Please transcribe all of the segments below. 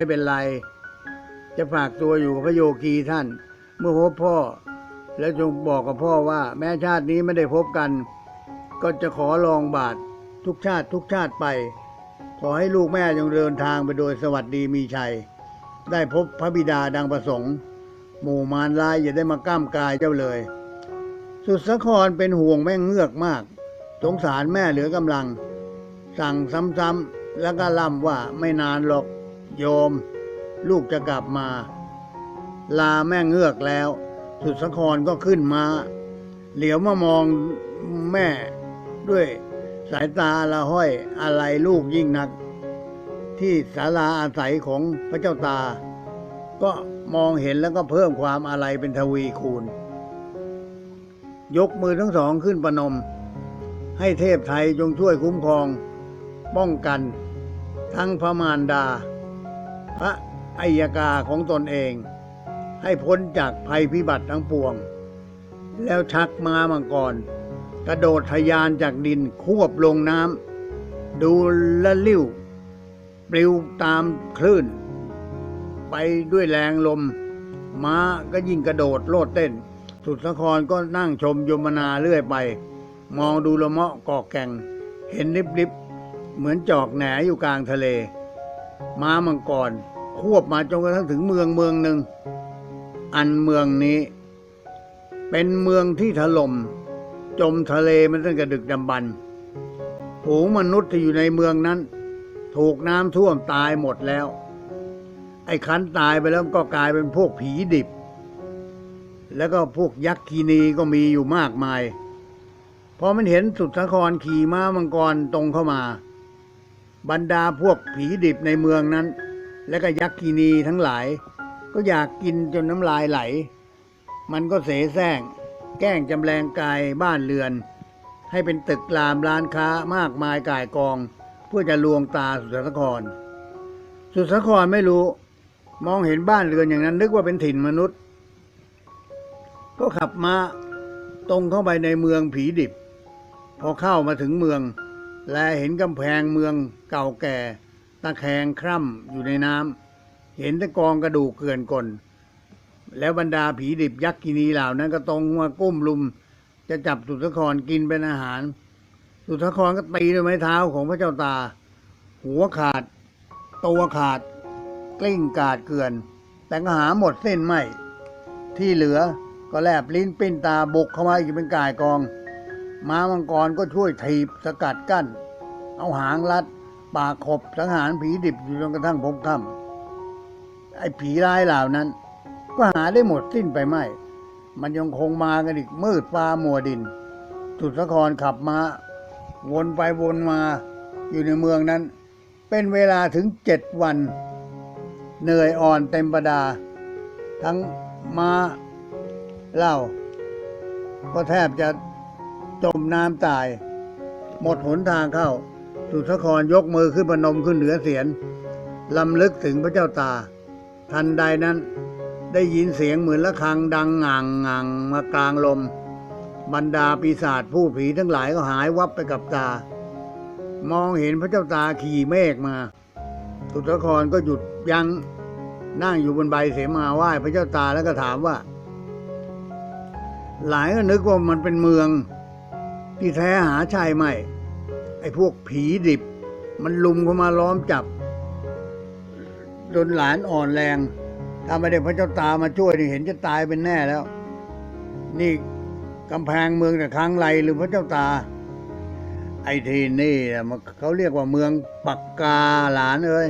ไม่เป็นไร จะฝากตัวอยู่กับพระโยคีท่าน เมื่อพบพ่อ แล้วจงบอกกับพ่อว่า แม้ชาตินี้ไม่ได้พบกัน ก็จะขอลองบาททุกชาติทุกชาติไป ขอให้ลูกแม่จงเดินทางไปโดยสวัสดีมีชัย ได้พบพระบิดาดังประสงค์หมู่มารร้ายอย่าได้มาก้ามกายเจ้าเลย สุดสะครเป็นห่วงแม่เงือกมาก สงสารแม่เหลือกำลัง สั่งซ้ำๆแล้วก็ล่ำว่าไม่นานหรอก โยม ลูกจะกลับมา ลาแม่เงือกแล้ว สุดสะครก็ขึ้นมา เหลียวมามองแม่ด้วยสายตาละห้อยอะไรลูกยิ่งนัก ที่ศาลาอาศัยของพระเจ้าตา ก็มองเห็นแล้วก็เพิ่มความอะไรเป็นทวีคูณ ยกมือทั้งสองขึ้นประนม ให้เทพไทยจงช่วยคุ้มครอง ป้องกัน ทั้งพระมารดา พระอัยกาของตนเอง ให้พ้นจากภัยพิบัติทั้งปวง แล้วชักม้ามังกร กระโดดทะยานจากดินควบลงน้ำดูละลิ้ว ปลิวตามคลื่น ไปด้วยแรงลม ม้าก็ยิ่งกระโดดโลดเต้น สุดสะครก็นั่งชมยมนาเรื่อยไป มองดูละเมาะกอกแก่ง เห็นลิบๆเหมือนจอกแหนอยู่กลางทะเล ม้ามังกร ควบมาจนกระทั่งถึงเมืองเมืองหนึ่ง อันเมืองนี้ เป็นเมืองที่ถล่ม จมทะเลมันตั้งแต่ดึกดำบรรพ์ฝูงมนุษย์ที่อยู่ในเมืองนั้น ถูกน้ำท่วมตายหมดแล้ว ไอ้คันตายไปแล้วก็กลายเป็นพวกผีดิบ แล้วก็พวกยักษ์คีนีก็มีอยู่มากมายพอมันเห็นสุดสะครขี่ม้ามังกรตรงเข้ามา บรรดาพวกผีดิบในเมืองนั้น และก็ยักษ์คีนีทั้งหลาย ก็อยากกินจนน้ำลายไหล มันก็เสแสร้ง แกล้งจำแรงกายบ้านเรือน ให้เป็นตึกรามร้านค้ามากมายก่ายกอง เพื่อจะลวงตาสุดสะคร สุดสะครไม่รู้ มองเห็นบ้านเรือนอย่างนั้น นึกว่าเป็นถิ่นมนุษย์ ก็ขับมาตรงเข้าไปในเมืองผีดิบ พอเข้ามาถึงเมือง และเห็นกำแพงเมืองเก่าแก่ ตะแคงคร่ำอยู่ในน้ำเห็นต่กองกระดูกเกลื่อนกลนแล้วบรรดาผีดิบยักษ์กินีเหล่านั้นก็ตรงมาก้มลุม จะจับสุทธครกินเป็นอาหาร สุทธครก็ตีด้วยไม้เท้าของพระเจ้าตา หัวขาด ตัวขาด กลิ้งกาดเกลื่อน แต่ก็หาหมดเส้นไม่ ที่เหลือก็แลบลิ้นปิ้นตาบุกเข้ามาอีกเป็นกายกอง ม้ามังกรก็ช่วยถีบสกัดกั้น เอาหางรัด ปากขบสังหารผีดิบอยู่จนกระทั่งพบค่ำไอ้ผีร้ายเหล่านั้น ก็หาได้หมดสิ้นไปไม่ มันยังคงมากันอีกมืดฟ้ามัวดิน สุดสะครขับมาวนไปวนมาอยู่ในเมืองนั้น เป็นเวลาถึงเจ็ดวัน เหนื่อยอ่อนเต็มประดา ทั้งมาเหล้าก็แทบจะ จมน้ำตาย หมดหนทางเข้า สุทธครยกมือขึ้นประนมขึ้นเหนือเสียนลำลึกถึงพระเจ้าตา ทันใดนั้นได้ยินเสียงเหมือนระฆังดังง่างง่างมากลางลม บรรดาปีศาจผู้ผีทั้งหลายก็หายวับไปกับตา มองเห็นพระเจ้าตาขี่เมฆมาสุทธครก็หยุดยัง้งนั่งอยู่บนใบเสมาไหว้พระเจ้าตาแล้วก็ถามว่า หลายก็นึกว่ามันเป็นเมือง ที่แท้หาใช่ไหมไอ้พวกผีดิบ มันลุมเข้ามาล้อมจับจนหลานอ่อนแรง ถ้าไม่ได้พระเจ้าตามาช่วยนี่เห็นจะตายเป็นแน่แล้ว นี่กำแพงเมืองแต่ครั้งไรหรือพระเจ้าตา ไอ้ทีนี่มันเขาเรียกว่าเมืองปักกาหลานเอ้ย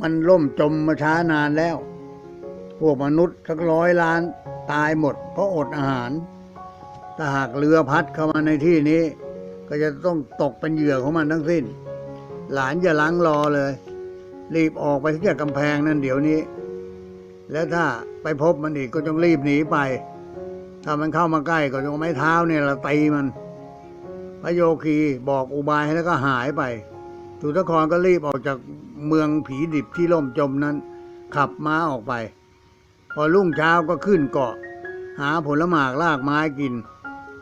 มันล่มจมมาช้านานแล้ว พวกมนุษย์สักร้อยล้านตายหมดเพราะอดอาหาร ถ้าหากเรือพัดเข้ามาในที่นี้ ก็จะต้องตกเป็นเหยื่อของมันทั้งสิ้น หลานอย่าล้างรอเลย รีบออกไปที่จากกำแพงนั่นเดี๋ยวนี้ แล้วถ้าไปพบมันอีกก็ต้องรีบหนีไป ถ้ามันเข้ามาใกล้ก็ต้องเอาไม้เท้าเนี่ยเราตีมัน พระโยคีบอกอุบายให้แล้วก็หายไปสุทครก็รีบออกจากเมืองผีดิบที่ล่มจมนั้น ขับม้าออกไป พอรุ่งเช้าก็ขึ้นเกาะ หาผลหมากลากไม้กิน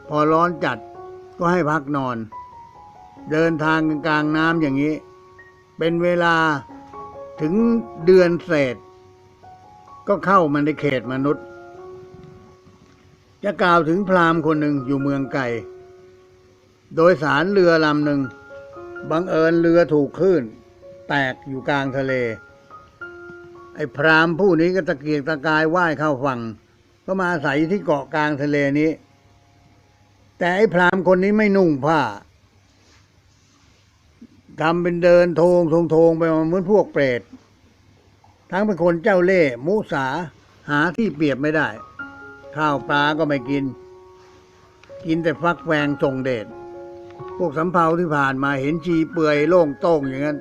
พอร้อนจัดก็ให้พักนอน เดินทางกลางน้ำอย่างนี้ เป็นเวลาถึงเดือนเศษ ก็เข้ามาในเขตมนุษย์ จะกล่าวถึงพราหมณ์คนหนึ่งอยู่เมืองไก่ โดยสารเรือลำหนึ่งบังเอิญเรือถูกคลื่น แตกอยู่กลางทะเล ไอ้พราหมณ์ผู้นี้ก็ตะเกียกตะกายว่ายเข้าฝั่ง ก็มาอาศัยที่เกาะกลางทะเลนี้ แต่ไอ้พรามคนนี้ไม่นุ่งผ้าทำเป็นเดินโทงทงทงไปเหมือนพวกเปรต ทั้งเป็นคนเจ้าเล่ห์มุสาหาที่เปรียบไม่ได้ ข้าวปลาก็ไม่กิน กินแต่ฟักแวงส่งเดชพวกสำเภาที่ผ่านมาเห็นชีเปื่อยโล่งโต้งอย่างนั้น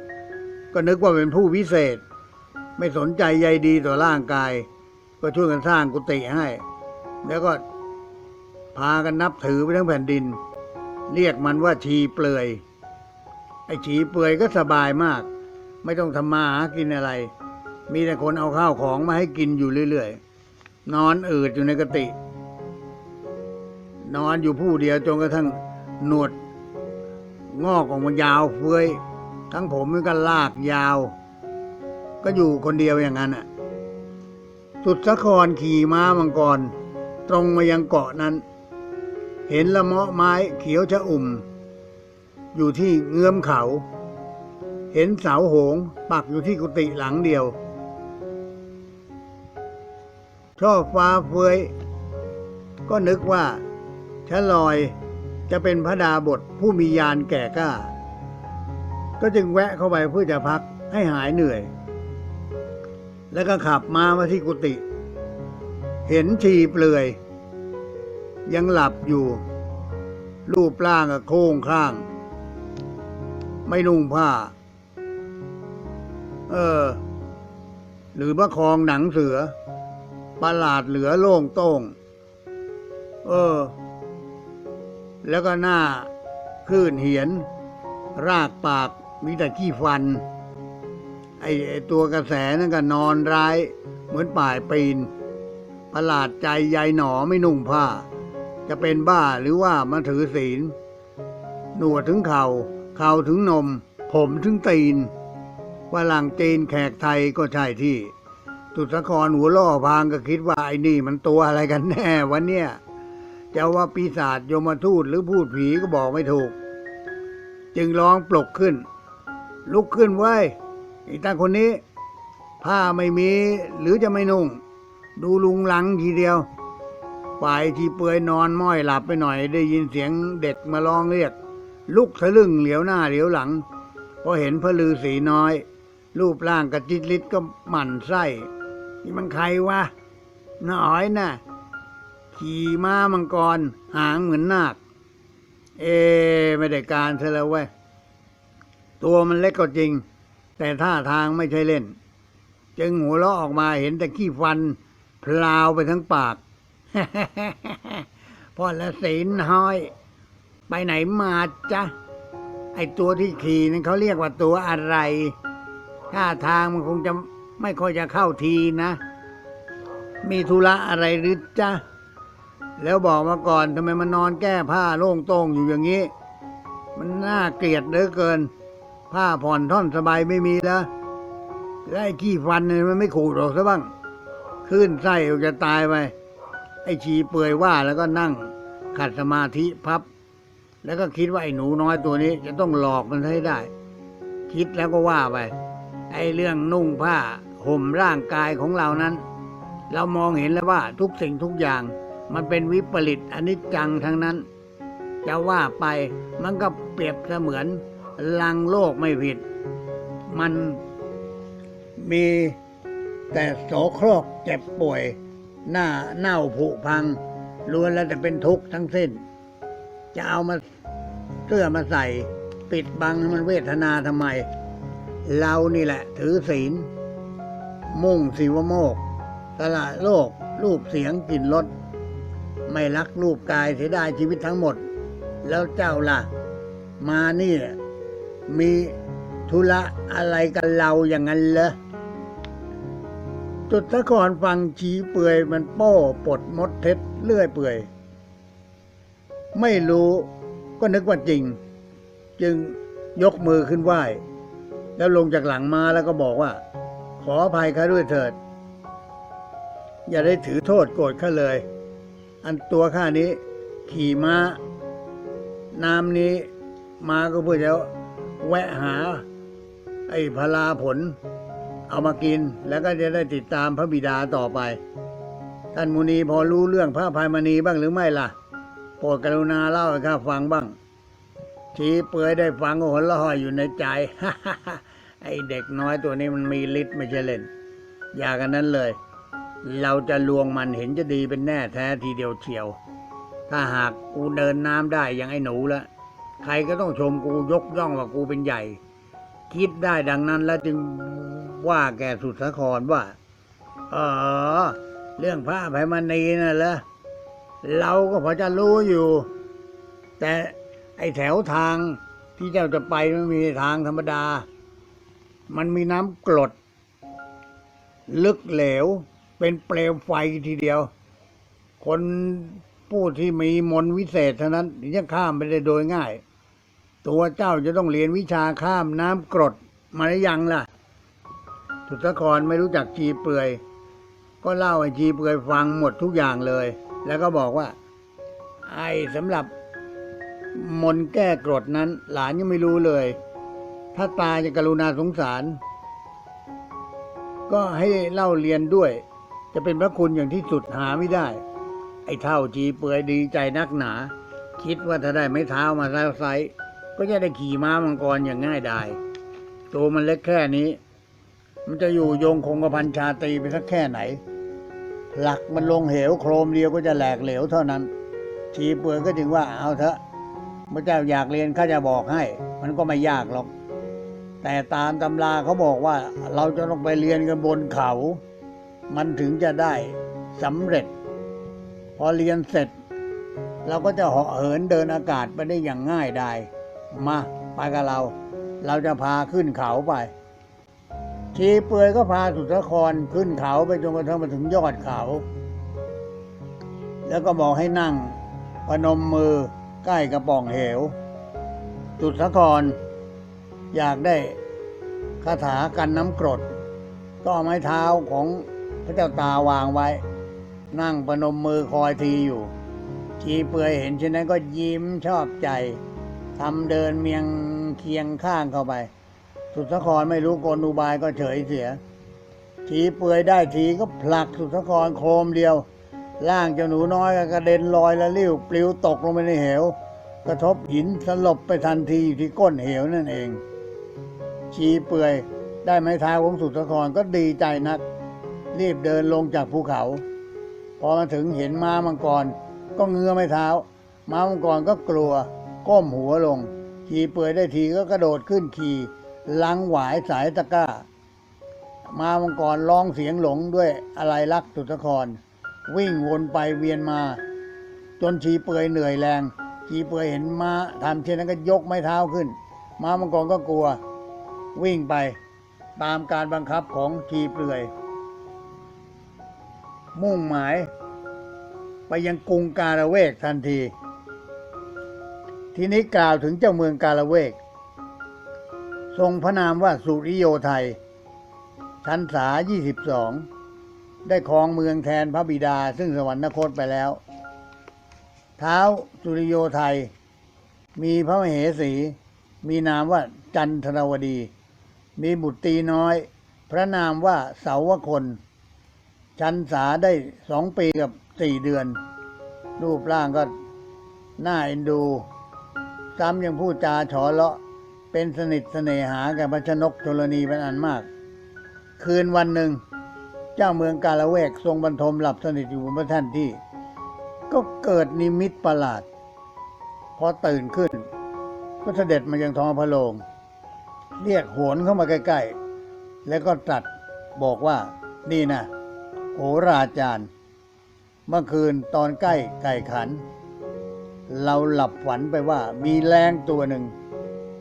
ก็นึกว่าเป็นผู้วิเศษ ไม่สนใจใยดีต่อร่างกาย ก็ช่วยกันสร้างกุฏิให้ แล้วก็ พากันนับถือไปทั้งแผ่นดิน เรียกมันว่าชีเปลือย ไอ้ชีเปลือยก็สบายมาก ไม่ต้องทำมาหากินอะไร มีแต่คนเอาข้าวของมาให้กินอยู่เรื่อยๆ นอนอืดอยู่ในกติ นอนอยู่ผู้เดียวจนกระทั่งหนวด งอกออกมายาวเฟ้ยทั้งผมมันก็ลากยาว ก็อยู่คนเดียวอย่างนั้นอะสุดสะครขี่ม้ามังกร ตรงมายังเกาะนั้น เห็นละเมาะไม้เขียวชะอุ่ม อยู่ที่เงื้อมเขา เห็นเสาโหงปักอยู่ที่กุฏิหลังเดียวช่อฟ้าเฟยก็นึกว่าชะลอยจะเป็นพระดาบทผู้มียานแก่กล้า ก็จึงแวะเข้าไปเพื่อจะพักให้หายเหนื่อย แล้วก็ขับมามาที่กุฏิเห็นชีเปลือย ยังหลับอยู่ รูปร่างก็โค้งข้าง ไม่นุ่งผ้า เออ หรือว่าคลองหนังเสือ ประหลาดเหลือโล่งโต้ง เออ แล้วก็หน้าคลื่นเหียน รากปากมีแต่ขี้ฟัน ไอไอ้ตัวกระแสนั่นก็นอนร้าย เหมือนป่ายปีนประหลาดใจยายหนอไม่นุ่งผ้า จะเป็นบ้าหรือว่ามาถือศีล หนวดถึงเขา่าเข่าถึงนม ผมถึงตีนว่าหลังจีนแขกไทยก็ใช่ที่ตุสครหัวล่อพางก็คิดว่าไอ้นี่มันตัวอะไรกันแน่วันเนี้ยจะว่าปีศาจโยมทูตหรือพูดผีก็บอกไม่ถูก จึงร้องปลุกขึ้น ลุกขึ้นไว้ไอ้ตาคนนี้ ผ้าไม่มีหรือจะไม่นุ่ง ดูลุงหลังทีเดียว ฝ่ายที่เปื่อยนอนม้อยหลับไปหน่อยได้ยินเสียงเด็กมาร้องเรียก ลุกทะลึ่งเหลียวหน้าเหลียวหลังพอเห็นพระลือสีน้อย รูปร่างกระจิตลิดก็หมั่นไส้นี่มันใครวะน้าอ้อยน่ะ ขี่ม้ามังกร หางเหมือนนาค เอ ไม่ได้การซะแล้วเว้ยตัวมันเล็กก็จริง แต่ท่าทางไม่ใช่เล่น จึงหัวเราะออกมาเห็นแต่ขี้ฟัน พลาวไปทั้งปาก พ่อละศีลห้อย ไปไหนมาจ๊ะ ไอตัวที่ขี่นั้นเขาเรียกว่าตัวอะไร ท่าทางมันคงจะไม่ค่อยจะเข้าทีนะ มีธุระอะไรหรือจ๊ะ แล้วบอกมาก่อนทำไมมันนอนแก้ผ้าโล่งโต้งอยู่อย่างนี้ มันน่าเกลียดเหลือเกิน ผ้าผ่อนท่อนสบายไม่มีแล้วแล้วไอ้ขี้ฟันเนี่ยมันไม่ขูดหรอกซะบ้าง ขึ้นไส้ออกจะตายไป ไอ้ชีเปื่อยว่าแล้วก็นั่งขัดสมาธิพับ แล้วก็คิดว่าไอ้หนูน้อยตัวนี้ จะต้องหลอกมันให้ได้ คิดแล้วก็ว่าไป ไอ้เรื่องนุ่งผ้าห่มร่างกายของเรานั้น เรามองเห็นแล้วว่าทุกสิ่งทุกอย่าง มันเป็นวิปริตอนิจจังทั้งนั้น จะว่าไปมันก็เปรียบเสมือนลังโลกไม่ผิด มันมีแต่โสโครกเจ็บป่วย หน้าเน่าผุพังล้วนแล้วแต่เป็นทุกข์ทั้งสิ้น จะเอามาเสื้อมาใส่ปิดบังให้มันเวทนาทำไม เรานี่แหละ ถือศีล มุ่งสิวโมกสละโลก รูปเสียงกลิ่นรสไม่รักรูปกายเสียดายชีวิตทั้งหมด แล้วเจ้าล่ะ มานี่มีธุระอะไรกันเราอย่างนั้นเหรอ จุดตะกอนฟังชี้เปื่อยมันโป้ปลดมดเท็จเลื่อยเปื่อย ไม่รู้ก็นึกว่าจริง จึงยกมือขึ้นไหว้ แล้วลงจากหลังมาแล้วก็บอกว่า ขออภัยข้าด้วยเถิด อย่าได้ถือโทษโกรธข้าเลย อันตัวข้านี้ขี่ม้า น้ำนี้มาก็เพื่อจะแวะหา ไอ้พลาผล เอามากินแล้วก็จะได้ติดตามพระบิดาต่อไป ท่านมุนีพอรู้เรื่องพระอภัยมณีบ้างหรือไม่ล่ะ โปรดกรุณาเล่าให้ข้าฟังบ้างชี้เปื่อยได้ฟังก็หัวเราะอยู่ในใจ ไอ้เด็กน้อยตัวนี้มันมีฤทธิ์ไม่ใช่เล่น อย่ากันนั้นเลย เราจะลวงมันเห็นจะดีเป็นแน่แท้ทีเดียวเฉียว ถ้าหากกูเดินน้ำได้อย่างไอ้หนูละใครก็ต้องชมกูยกย่องว่ากูเป็นใหญ่ คิดได้ดังนั้นแล้วจึง ว่าแกสุดสาครว่าเออเรื่องพระภัยมณีน่ะเหรอเราก็พอจะรู้อยู่ แต่ไอแถวทางที่เจ้าจะไปมันมีทางธรรมดา มันมีน้ำกรด ลึกเหลว เป็นเปลวไฟทีเดียว คนผู้ที่มีมนวิเศษเท่านั้นถึงจะข้ามไปได้โดยง่าย ตัวเจ้าจะต้องเรียนวิชาข้ามน้ำกรดมาหรือยังล่ะ สุทธครไม่รู้จักจีเปลือย ก็เล่าให้จีเปลือยฟังหมดทุกอย่างเลย แล้วก็บอกว่า ไอ้สำหรับมนแก้กรดนั้น หลานยังไม่รู้เลย ถ้าตาจะกรุณาสงสาร ก็ให้เล่าเรียนด้วย จะเป็นพระคุณอย่างที่สุดหาไม่ได้ ไอ้เท่าจีเปือยดีใจนักหนา คิดว่าถ้าได้ไม้เท้ามาแล้วไซก็จะได้ขี่ม้ามังกรอย่างง่ายดายตัวมันเล็กแค่นี้ มันจะอยู่โยงคงกระพันชาตรีไปสักแค่ไหน หลักมันลงเหวโครมเดียวก็จะแหลกเหลวเท่านั้นชีเปือยก็จึงว่าเอาเถอะพระเจ้าอยากเรียนข้าจะบอกให้ มันก็ไม่ยากหรอก แต่ตามตำราเขาบอกว่าเราจะต้องไปเรียนกันบนเขา มันถึงจะได้สำเร็จ พอเรียนเสร็จ เราก็จะเหาะเหินเดินอากาศไปได้อย่างง่ายดายมาไปกับเรา เราจะพาขึ้นเขาไป ชีเปือยก็พาสุทธครขึ้นเขาไปจนกระทั่งมาถึงยอดเขา แล้วก็บอกให้นั่งพนมมือใกล้กระป๋องเหว สุทธคร อยากได้คาถากันน้ำกรด ก็เอาไม้เท้าของพระเจ้าตาวางไว้ นั่งปนมมือคอยทีอยู่ ชีเปือยเห็นเช่นนั้นก็ยิ้มชอบใจทำเดินเมียงเคียงข้างเข้าไป สุทธครไม่รู้กลอุบายก็เฉยเสียชีเปลือยได้ทีก็ผลักสุทธครโครมเดียว ร่างเจ้าหนูน้อยก็กระเด็นลอยละลิ้วปลิวตกลงไปในเหว กระทบหินสลบไปทันทีอยู่ที่ก้นเหวนั่นเอง ชีเปลือยได้ไม้เท้าของสุทธครก็ดีใจนัก รีบเดินลงจากภูเขา พอมาถึงเห็นม้ามังกร ก็เงื้อไม้เท้า ม้ามังกรก็กลัว ก้มหัวลงชีเปลือยได้ทีก็กระโดดขึ้นขี่ ลังหวายสายตะก้า มามังกรร้องเสียงหลงด้วยอะไรลักสุทคร วิ่งวนไปเวียนมา จนชีเปลือยเหนื่อยแรง ชีเปลือยเห็นม้าทำเช่นนั้นก็ยกไม้เท้าขึ้น มามังกรก็กลัว วิ่งไปตามการบังคับของชีเปลือย มุ่งหมาย ไปยังกรุงกาลเวกทันที ทีนี้กล่าวถึงเจ้าเมืองกาลเวก ทรงพระนามว่าสุริโยไทยชันษา 22 ได้ครองเมืองแทนพระบิดาซึ่งสวรรคตไปแล้ว เท้าสุริโยไทย มีพระมเหสี มีนามว่าจันทรวดี มีบุตรตีน้อย พระนามว่าเสาวคน ชันษาได้สองปีกับสี่เดือน รูปร่างก็น่าเอ็นดู ซ้ำยังพูดจาฉอเลาะ เป็นสนิทเสน่หาแก่พระชนกธรณีเป็นอันมาก คืนวันหนึ่ง เจ้าเมืองกาละเวกทรงบรรทมหลับสนิทอยู่บนพระแท่นที่ ก็เกิดนิมิตประหลาด พอตื่นขึ้น ก็เสด็จมายังท้องพระโรงเรียกโหนเข้ามาใกล้ๆ แล้วก็ตรัสบอกว่านี่นะโหราจารย์ เมื่อคืนตอนใกล้ไก่ขัน เราหลับฝันไปว่ามีแรงตัวหนึ่ง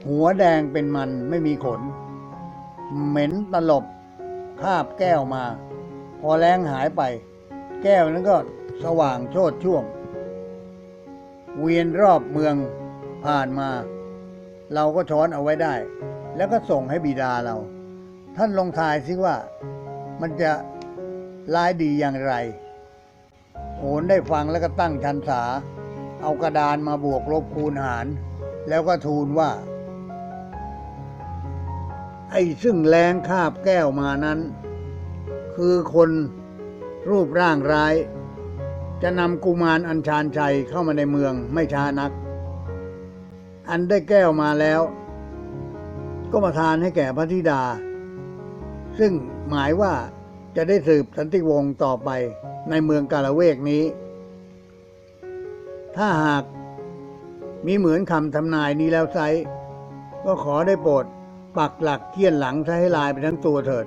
หัวแดงเป็นมันไม่มีขน เหม็นตลบคาบแก้วมา พอแรงหายไป แก้วนั้นก็สว่างโชดช่วง เวียนรอบเมืองผ่านมา เราก็ช้อนเอาไว้ได้ แล้วก็ส่งให้บิดาเรา ท่านลองทายซิว่า มันจะร้ายดีอย่างไรโหนได้ฟังแล้วก็ตั้งชันษา เอากระดานมาบวกลบคูณหาร แล้วก็ทูลว่า ไอ้ซึ่งแรงคาบแก้วมานั้น คือคนรูปร่างร้าย จะนำกุมารอัญชานชัยเข้ามาในเมืองไม่ช้านัก อันได้แก้วมาแล้ว ก็มาทานให้แก่พระธิดา ซึ่งหมายว่าจะได้สืบสันติวงศ์ต่อไปในเมืองกาละเวกนี้ ถ้าหากมีเหมือนคำทำนายนี้แล้วไซก็ขอได้โปรด ปักหลักเคี่ยนหลังซะให้ลายไปทั้งตัวเถิด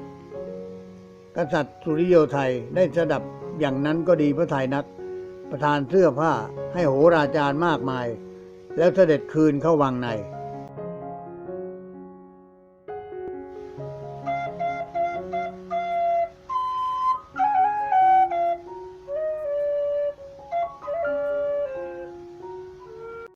กษัตริย์สุริโยไทยได้สดับอย่างนั้นก็ดีพระไทยนัก ประทานเสื้อผ้าให้โหราจารย์มากมาย แล้วเสด็จคืนเข้าวังใน